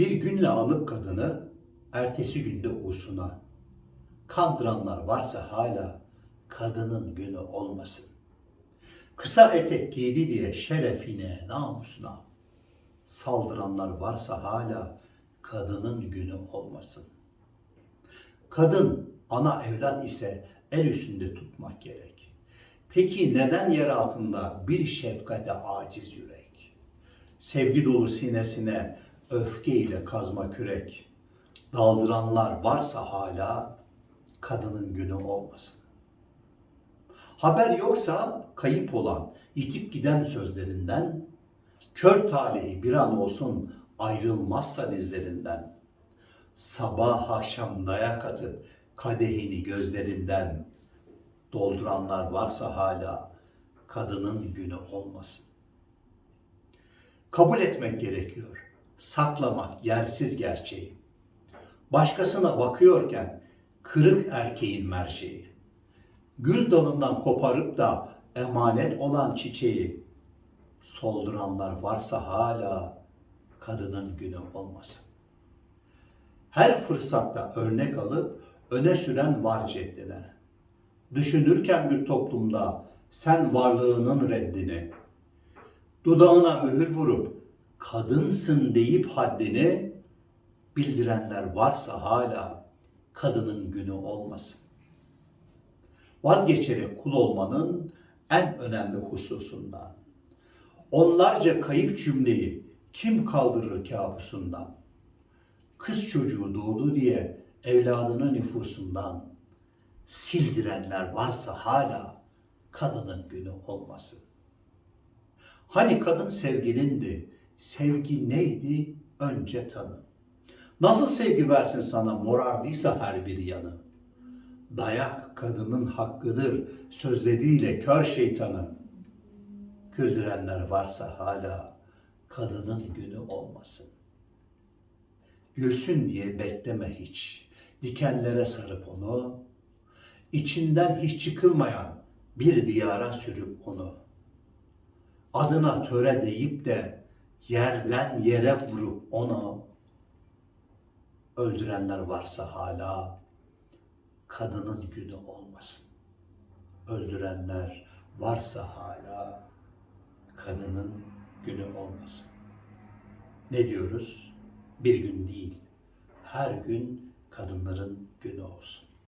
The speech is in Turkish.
Bir günle alıp kadını, ertesi günde usuna. Kandıranlar varsa hala kadının günü olmasın. Kısa etek giydi diye şerefine, namusuna. Saldıranlar varsa hala kadının günü olmasın. Kadın ana evlat ise el üstünde tutmak gerek. Peki neden yer altında bir şefkate aciz yürek? Sevgi dolu sinesine öfke ile kazma kürek. Daldıranlar varsa hala kadının günü olmasın. Haber yoksa kayıp olan, yitip giden sözlerinden, kör talihi bir an olsun ayrılmazsa dizlerinden, sabah akşam dayak atıp kadehini gözlerinden dolduranlar varsa hala kadının günü olmasın. Kabul etmek gerekiyor. Saklamak yersiz gerçeği. Başkasına bakıyorken kırık erkeğin merceği. Gül dalından koparıp da emanet olan çiçeği solduranlar varsa hala kadının günü olmasın. Her fırsatta örnek alıp öne süren var ceddine. Düşünürken bir toplumda sen varlığının reddini, dudağına mühür vurup kadınsın deyip haddini bildirenler varsa hala kadının günü olmasın. Vazgeçerek kul olmanın en önemli hususundan. Onlarca kayıp cümleyi kim kaldırır kabusundan? Kız çocuğu doğdu diye evladının nüfusundan sildirenler varsa hala kadının günü olmasın. Hani kadın sevgilindi, sevgi neydi önce tanı. Nasıl sevgi versin sana morardıysa her bir yanı. Dayak kadının hakkıdır sözleriyle kör şeytanı. Güldürenler varsa hala kadının günü olmasın. Gülsün diye bekleme hiç. Dikenlere sarıp onu, içinden hiç çıkılmayan bir diyara sürüp onu. Adına töre deyip de yerden yere vurup onu öldürenler varsa hala kadının günü olmasın. Öldürenler varsa hala kadının günü olmasın. Ne diyoruz? Bir gün değil, her gün kadınların günü olsun.